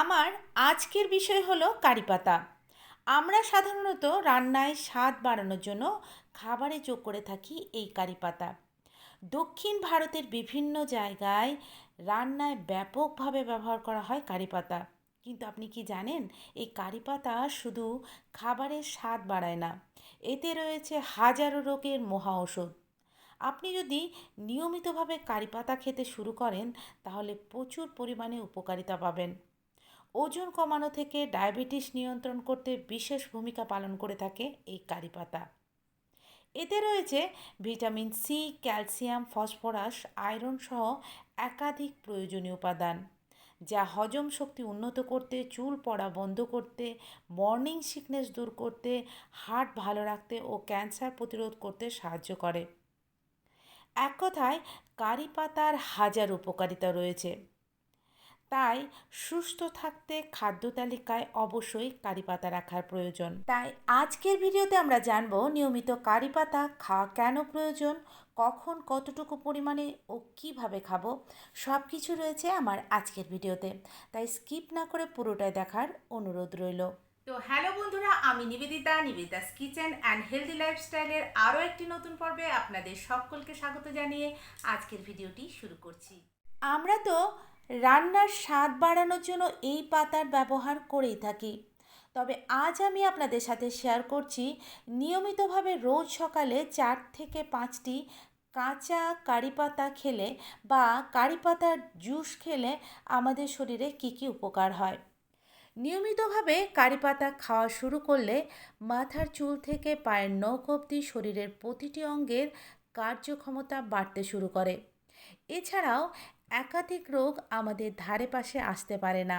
আমার আজকের বিষয় হলো কারি পাতা। আমরা সাধারণত রান্নায় স্বাদ বাড়ানোর জন্য খাবারে যোগ করে থাকি এই কারি পাতা। দক্ষিণ ভারতের বিভিন্ন জায়গায় রান্নায় ব্যাপকভাবে ব্যবহার করা হয় কারি পাতা। কিন্তু আপনি কি জানেন, এই কারি পাতা শুধু খাবারের স্বাদ বাড়ায় না, এতে রয়েছে হাজারো রোগের মহা ওষুধ আপনি যদি নিয়মিতভাবে কারি পাতা খেতে শুরু করেন, তাহলে প্রচুর পরিমাণে উপকারিতা পাবেন। ওজন কমানো থেকে ডায়াবেটিস নিয়ন্ত্রণ করতে বিশেষ ভূমিকা পালন করে থাকে এই কারি পাতা। এতে রয়েছে vitamin C, calcium, phosphorus, iron সহ একাধিক প্রয়োজনীয় উপাদান, যা হজম শক্তি উন্নত করতে, চুল পড়া বন্ধ করতে, মর্নিং সিকনেস দূর করতে, হার্ট ভালো রাখতে ও ক্যান্সার প্রতিরোধ করতে সাহায্য করে। এক কথায়, কারি পাতার হাজার উপকারিতা রয়েছে। তাই সুস্থ থাকতে খাদ্য তালিকায় অবশ্যই কারি পাতা রাখার প্রয়োজন। তাই আজকের ভিডিওতে আমরা জানব নিয়মিত কারি পাতা খাওয়া কেন প্রয়োজন কখন কতটুকু পরিমাণে ও কীভাবে খাব সব কিছু রয়েছে আমার আজকের ভিডিওতে। তাই স্কিপ না করে পুরোটাই দেখার অনুরোধ রইল। তো হ্যালো বন্ধুরা আমি Nivedita Nivedita's kitchen and healthy লাইফস্টাইলের আরও একটি নতুন পর্বে আপনাদের সকলকে স্বাগত জানিয়ে আজকের ভিডিওটি শুরু করছি। আমরা তো রান্নার স্বাদ বাড়ানোর জন্য এই পাতার ব্যবহার করেই থাকি। তবে আজ আমি আপনাদের সাথে শেয়ার করছি নিয়মিতভাবে রোজ সকালে চার থেকে পাঁচটি কাঁচা কারি পাতা খেলে বা কারি পাতার জুস খেলে আমাদের শরীরে কী কী উপকার হয়। নিয়মিতভাবে কারি পাতা খাওয়া শুরু করলে মাথার চুল থেকে পায়ের নখ অবধি শরীরের প্রতিটি অঙ্গের কার্যক্ষমতা বাড়তে শুরু করে। এছাড়াও একাধিক রোগ আমাদের ধারে পাশে আসতে পারে না।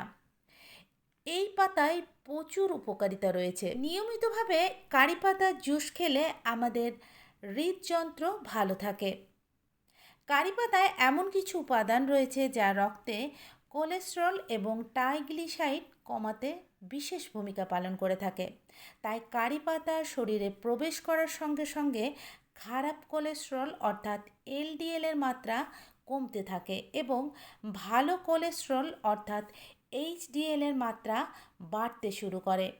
এই পাতায় প্রচুর উপকারিতা রয়েছে। নিয়মিতভাবে কারি পাতার জুস খেলে আমাদের হৃদযন্ত্র ভালো থাকে। কারি পাতায় এমন কিছু উপাদান রয়েছে যা রক্তে কোলেস্ট্রল এবং টাইগ্লিসাইড কমাতে বিশেষ ভূমিকা পালন করে থাকে। তাই কারি পাতা শরীরে প্রবেশ করার সঙ্গে সঙ্গে খারাপ কোলেস্ট্রল অর্থাৎ এলডিএলের মাত্রা কমতে থাকে এবং ভালো কোলেস্ট্রল অর্থাৎ এইচডিএলের মাত্রা বাড়তে শুরু করে।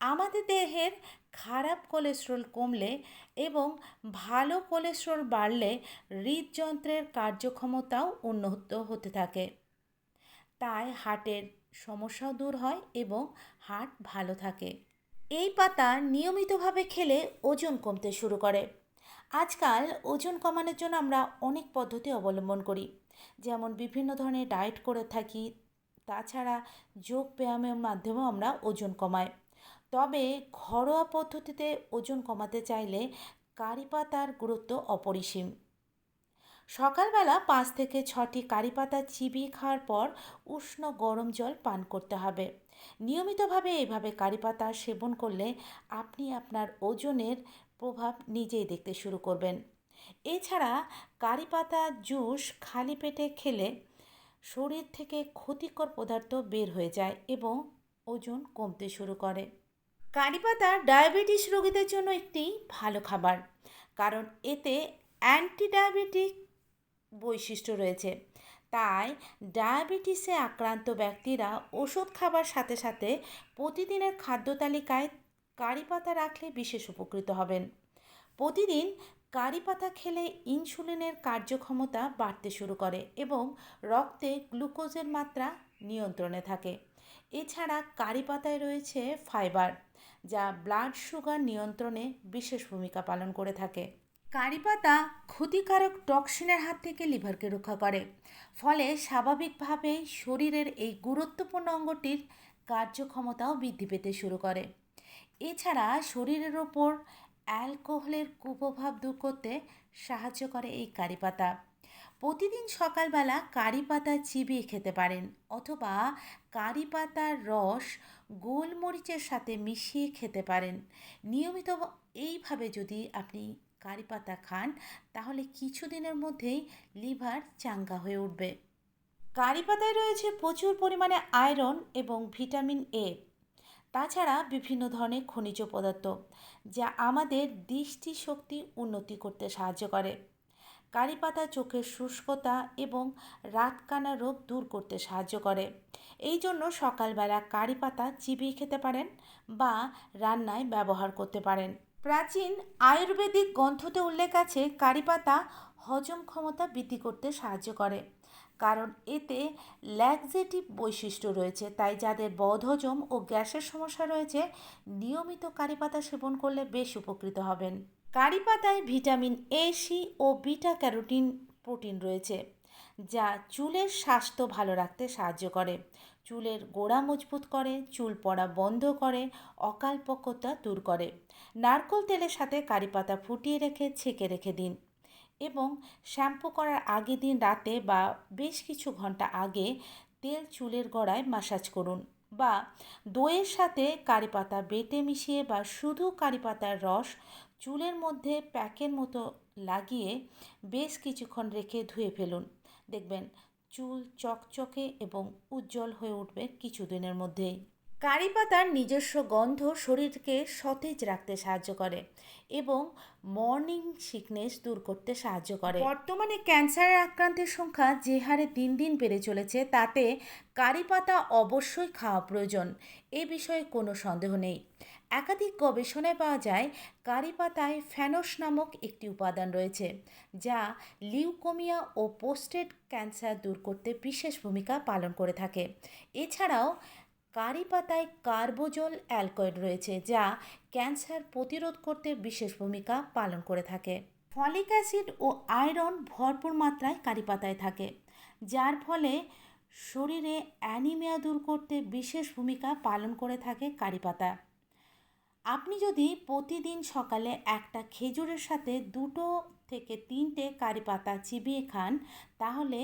আমাদের দেহের খারাপ কোলেস্ট্রল কমলে এবং ভালো কোলেস্ট্রল বাড়লে হৃদযন্ত্রের কার্যক্ষমতাও উন্নত হতে থাকে। তাই হার্টের সমস্যাও দূর হয় এবং হার্ট ভালো থাকে। এই পাতা নিয়মিতভাবে খেলে ওজন কমতে শুরু করে। আজকাল ওজন কমানোর জন্য আমরা অনেক পদ্ধতি অবলম্বন করি। যেমন বিভিন্ন ধরনের ডায়েট করে থাকি, তাছাড়া যোগ ব্যায়ামের মাধ্যমেও আমরা ওজন কমাই। তবে ঘরোয়া পদ্ধতিতে ওজন কমাতে চাইলে কারি পাতার গুরুত্ব অপরিসীম। সকালবেলা পাঁচ থেকে ছটি কারি পাতা চিবিয়ে খাওয়ার পর উষ্ণ গরম জল পান করতে হবে। নিয়মিতভাবে এইভাবে কারি পাতা সেবন করলে আপনি আপনার ওজনের প্রভাব নিজেই দেখতে শুরু করবেন। এছাড়া কারি পাতা, জুস খালি পেটে খেলে শরীর থেকে ক্ষতিকর পদার্থ বের হয়ে যায় এবং ওজন কমতে শুরু করে। কারি পাতা ডায়াবেটিস রোগীদের জন্য একটি ভালো খাবার, কারণ এতে অ্যান্টি ডায়াবেটিক বৈশিষ্ট্য রয়েছে। তাই ডায়াবেটিসে আক্রান্ত ব্যক্তিরা ওষুধ খাবার সাথে সাথে প্রতিদিনের খাদ্য তালিকায় কারি পাতা রাখলে বিশেষ উপকৃত হবেন। প্রতিদিন কারি পাতা খেলে ইনসুলিনের কার্যক্ষমতা বাড়তে শুরু করে এবং রক্তে গ্লুকোজের মাত্রা নিয়ন্ত্রণে থাকে। এছাড়া কারি পাতায় রয়েছে ফাইবার, যা ব্লাড সুগার নিয়ন্ত্রণে বিশেষ ভূমিকা পালন করে থাকে। কারি পাতা ক্ষতিকারক টক্সিনের হাত থেকে লিভারকে রক্ষা করে, ফলে স্বাভাবিকভাবেই শরীরের এই গুরুত্বপূর্ণ অঙ্গটির কার্যক্ষমতাও বৃদ্ধি পেতে শুরু করে। এছাড়া শরীরের ওপর অ্যালকোহলের কুপ্রভাব দূর করতে সাহায্য করে এই কারি পাতা। প্রতিদিন সকালবেলা কারি পাতা চিবিয়ে খেতে পারেন অথবা কারি পাতার রস গোলমরিচের সাথে মিশিয়ে খেতে পারেন। নিয়মিত এইভাবে যদি আপনি কারি পাতা খান, তাহলে কিছুদিনের মধ্যেই লিভার চাঙ্গা হয়ে উঠবে। কারি পাতায় রয়েছে প্রচুর পরিমাণে আয়রন এবং ভিটামিন এ। তাছাড়া বিভিন্ন ধরনের খনিজ পদার্থ, যা আমাদের দৃষ্টিশক্তি উন্নতি করতে সাহায্য করে। কারি পাতা চোখের শুষ্কতা এবং রাতকানা রোগ দূর করতে সাহায্য করে। এই জন্য সকালবেলা কারি পাতা চিবিয়ে খেতে পারেন বা রান্নায় ব্যবহার করতে পারেন। প্রাচীন আয়ুর্বেদিক গ্রন্থতে উল্লেখ আছে, কারি পাতা হজম ক্ষমতা বৃদ্ধি করতে সাহায্য করে। কারণ এতে ল্যাকজেটিভ বৈশিষ্ট্য রয়েছে। তাই যাদের বদহজম ও গ্যাসের সমস্যা রয়েছে, নিয়মিত কারি পাতা সেবন করলে বেশ উপকৃত হবেন। কারি পাতায় ভিটামিন এ সি ও বিটা ক্যারোটিন প্রোটিন রয়েছে, যা চুলের স্বাস্থ্য ভালো রাখতে সাহায্য করে। চুলের গোড়া মজবুত করে, চুল পড়া বন্ধ করে, অকালপক্কতা দূর করে। নারকোল তেলের সাথে কারি পাতা ফুটিয়ে রেখে, ছেঁকে রেখে দিন। এবং শ্যাম্পু করার আগের দিন রাতে বা বেশ কিছু ঘণ্টা আগে তেল চুলের গোড়ায় মাসাজ করুন বা দইয়ের সাথে কারি পাতা বেটে মিশিয়ে বা শুধু কারি পাতার রস চুলের মধ্যে প্যাকের মতো লাগিয়ে বেশ কিছুক্ষণ রেখে ধুয়ে ফেলুন। দেখবেন চুল চকচকে এবং উজ্জ্বল হয়ে উঠবে কিছুদিনের মধ্যেই। কারি পাতার নিজস্ব গন্ধ শরীরকে সতেজ রাখতে সাহায্য করে এবং মর্নিং সিকনেস দূর করতে সাহায্য করে। বর্তমানে ক্যান্সারের আক্রান্তের সংখ্যা যে হারে দিন দিন বেড়ে চলেছে, তাতে কারি পাতা অবশ্যই খাওয়া প্রয়োজন, এ বিষয়ে কোনো সন্দেহ নেই। একাধিক গবেষণায় পাওয়া যায়, কারি পাতায় ফ্যানস নামক একটি উপাদান রয়েছে, যা লিউকোমিয়া ও পোস্টেড ক্যান্সার দূর করতে বিশেষ ভূমিকা পালন করে থাকে। এছাড়াও কারি পাতায় কার্বোজল অ্যালকয়েড রয়েছে, যা ক্যান্সার প্রতিরোধ করতে বিশেষ ভূমিকা পালন করে থাকে। ফলিক অ্যাসিড ও আয়রন ভরপুর মাত্রায় কারি পাতায় থাকে, যার ফলে শরীরে অ্যানিমিয়া দূর করতে বিশেষ ভূমিকা পালন করে থাকে কারি পাতা। আপনি যদি প্রতিদিন সকালে একটা খেজুরের সাথে দুটো থেকে তিনটে কারি পাতা চিবিয়ে খান, তাহলে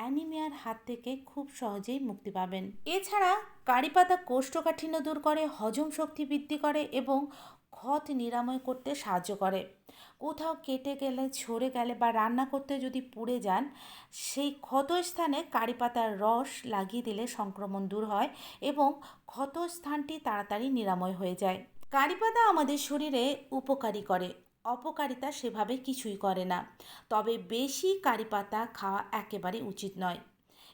অ্যানিমিয়ার হাত থেকে খুব সহজেই মুক্তি পাবেন। এছাড়া কারি পাতা কোষ্ঠকাঠিন্য দূর করে, হজম শক্তি বৃদ্ধি করে এবং ক্ষত নিরাময় করতে সাহায্য করে। কোথাও কেটে গেলে, ঝরে গেলে বা রান্না করতে যদি পুড়ে যান, সেই ক্ষত স্থানে কারি পাতার রস লাগিয়ে দিলে সংক্রমণ দূর হয় এবং ক্ষত স্থানটি তাড়াতাড়ি নিরাময় হয়ে যায়। কারি পাতা আমাদের শরীরে উপকারী করে। অপকারিতা সেভাবে কিছুই করে না। তবে বেশি কারি পাতা খাওয়া একেবারে উচিত নয়।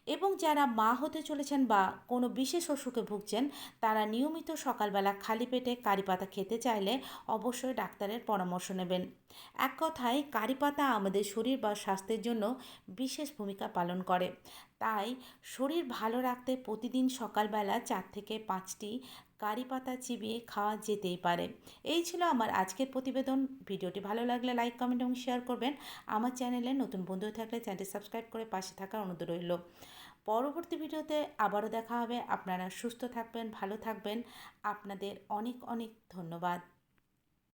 এবং যারা মা হতে চলেছেন বা কোনো বিশেষ অসুখে ভুগছেন, তারা নিয়মিত সকালবেলা খালি পেটে কারি পাতা খেতে চাইলে অবশ্যই ডাক্তারের পরামর্শ নেবেন। এক কথায় কারি পাতা আমাদের শরীর বা স্বাস্থ্যের জন্য বিশেষ ভূমিকা পালন করে। তাই শরীর ভালো রাখতে প্রতিদিন সকালবেলা চার থেকে পাঁচটি কারি পাতা চিবিয়ে খাওয়া যেতেই পারে। এই ছিল আমার আজকের প্রতিবেদন। ভিডিওটি ভালো লাগলে লাইক, কমেন্ট এবং শেয়ার করবেন। আমার চ্যানেলে নতুন বন্ধু থাকলে চ্যানেলটি সাবস্ক্রাইব করে পাশে থাকার অনুরোধ রইল। পরবর্তী ভিডিওতে আবারও দেখা হবে। আপনারা সুস্থ থাকবেন, ভালো থাকবেন। আপনাদের অনেক অনেক ধন্যবাদ।